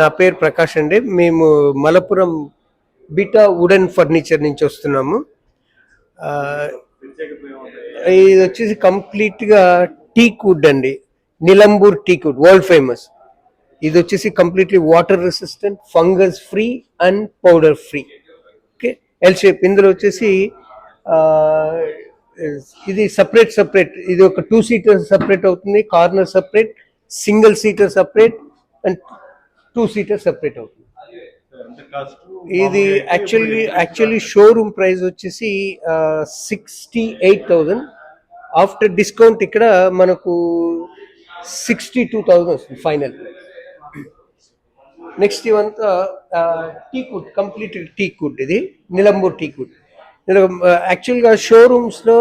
నా పేరు ప్రకాష్ అండి. మేము మలపురం బీటా వుడెన్ ఫర్నిచర్ నుంచి వస్తున్నాము. ఇది వచ్చేసి కంప్లీట్గా టీక్ వుడ్ అండి. Nilambur teak wood world famous. ఇది వచ్చేసి completely water resistant fungus free and powder free. Okay? L shape. ఇందులో వచ్చేసి ఇది సపరేట్ సపరేట్. ఇది ఒక టూ సీటర్ సపరేట్ అవుతుంది. Corner separate single seater separate and two seater separate అవుతుంది. ఇది యాక్చువల్లీ యాక్చువల్లీ షోరూమ్ ప్రైస్ వచ్చేసి sixty eight thousand after discount ఇక్కడ మనకు సిక్స్టీ టూ థౌజండ్ వస్తుంది ఫైనల్ నెక్స్ట్ ఇవంతా టీకుడ్ కంప్లీట్ టీకుడ్ ఇది నిలంబూర్ టీకుడ్ యాక్చువల్గా షోరూమ్స్లో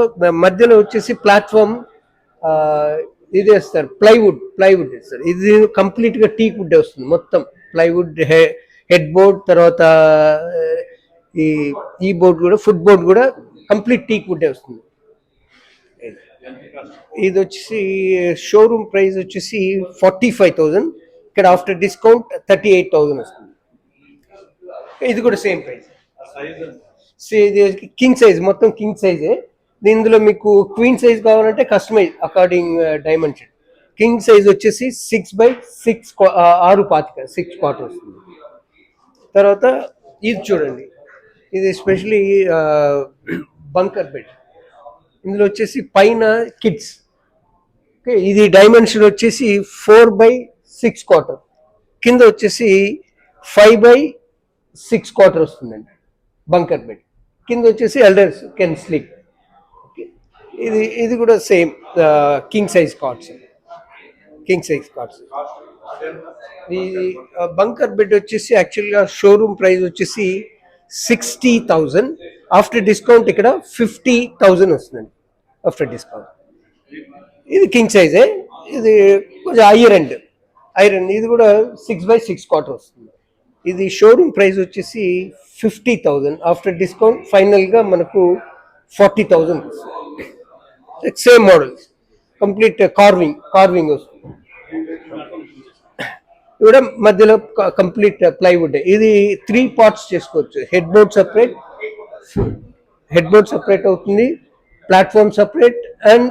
మధ్యలో వచ్చేసి ప్లాట్ఫామ్ ఇది వేస్తారు ప్లైవుడ్ ప్లైవుడ్ వేస్తారు. ఇది కంప్లీట్గా టీకుడ్ వస్తుంది మొత్తం ప్లైవుడ్ హెడ్ బోర్డ్ తర్వాత ఈ ఈ బోర్డ్ కూడా ఫుట్ బోర్డ్ కూడా కంప్లీట్ టీకుడ్ వస్తుంది. ఇది వచ్చేసి షోరూమ్ ప్రైస్ వచ్చేసి ఫార్టీ ఫైవ్ థౌజండ్ ఇక్కడ after discount thirty eight thousand వస్తుంది. ఇది కూడా సేమ్ ప్రైస్ ఇది కింగ్ సైజ్ మొత్తం కింగ్ సైజే ఇందులో మీకు క్వీన్ సైజ్ కావాలంటే customize according dimension king size వచ్చేసి సిక్స్ బై సిక్స్ ఆరు పాతిక సిక్స్ క్వార్టర్ వస్తుంది తర్వాత ఇది చూడండి. ఇది ఎస్పెషలీ బంకర్ బెడ్ ఇందులో వచ్చేసి పైన కిడ్స్ ఓకే ఇది డైమెన్షన్ వచ్చేసి ఫోర్ బై సిక్స్ క్వార్టర్ కింద వచ్చేసి ఫైవ్ బై సిక్స్ క్వార్టర్ వస్తుందండి బంకర్ బెడ్ కింద వచ్చేసి ఎల్డర్స్ కెన్ స్లీప్ ఇది ఇది కూడా same king size cards king size cards ఈ బంకర్ బెడ్ వచ్చేసి యాక్చువల్గా షోరూమ్ ప్రైస్ వచ్చేసి సిక్స్టీ థౌజండ్ ఆఫ్టర్ డిస్కౌంట్ ఇక్కడ ఫిఫ్టీ థౌజండ్ వస్తుందండి. ఆఫ్టర్ డిస్కౌంట్ ఇది కింగ్ సైజే ఇది కొంచెం ఐరన్ ఐరన్ ఇది కూడా సిక్స్ బై సిక్స్ క్వార్టర్ వస్తుంది. ఇది షోరూమ్ ప్రైస్ వచ్చేసి ఫిఫ్టీ థౌజండ్ ఆఫ్టర్ డిస్కౌంట్ ఫైనల్గా మనకు forty thousand same model complete carving carving వస్తుంది ఇది కూడా మధ్యలో కంప్లీట్ ప్లైవుడ్ ఇది త్రీ పార్ట్స్ చేసుకోవచ్చు. Head board separate head board separate అవుతుంది platform separate and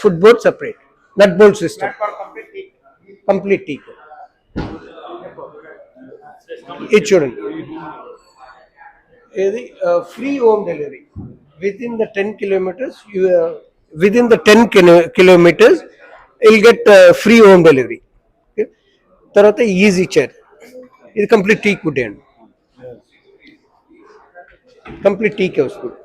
foot board separate nut board system complete teak ఇది చూడండి. ఇది free home delivery within the ten kilometers within the ten kilometers will get free home delivery తర్వాత easy chair ఇది complete teak wood అండి complete టీకే వస్తుంది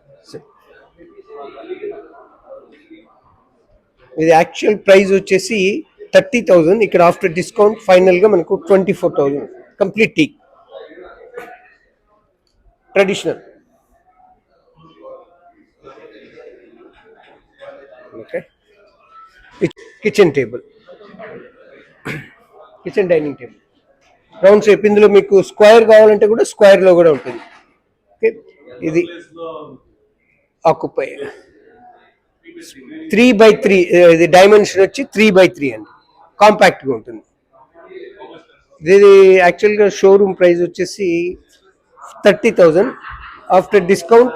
ఇది actual price వచ్చేసి థర్టీ థౌజండ్ ఇక్కడ ఆఫ్టర్ డిస్కౌంట్ ఫైనల్గా మనకు twenty four thousand complete teak traditional kitchen table. Kitchen dining table. Round shape. ఇందులో మీకు స్క్వేర్ కావాలంటే కూడా స్క్వేర్లో కూడా ఉంటుంది. ఓకే? ఇది ఆక్యుపై. త్రీ బై త్రీ ఇది డైమెన్షన్ వచ్చి త్రీ బై త్రీ అండి. కాంపాక్ట్గా ఉంటుంది. ఇది యాక్చువల్గా షోరూమ్ ప్రైస్ వచ్చేసి thirty thousand. After discount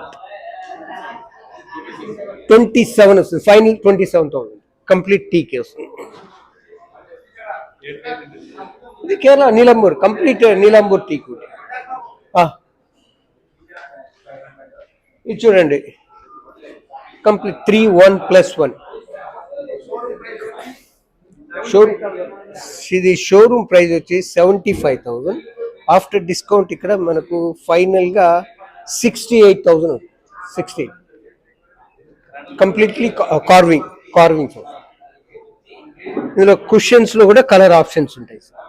twenty seven వస్తుంది. Final twenty seven thousand complete teak వస్తుంది ఇది కేరళ నీలంబూర్ కంప్లీట్ నీలంబూర్ టీ కూడా ఇది చూడండి. Complete three one plus one. Show ఇది షోరూమ్ ప్రైస్ వచ్చి seventy five thousand after discount ఇక్కడ మనకు ఫైనల్గా sixty eight thousand sixty completely carving. Carvings ఇందులో కుషన్స్లో కూడా కలర్ ఆప్షన్స్ ఉంటాయి సార్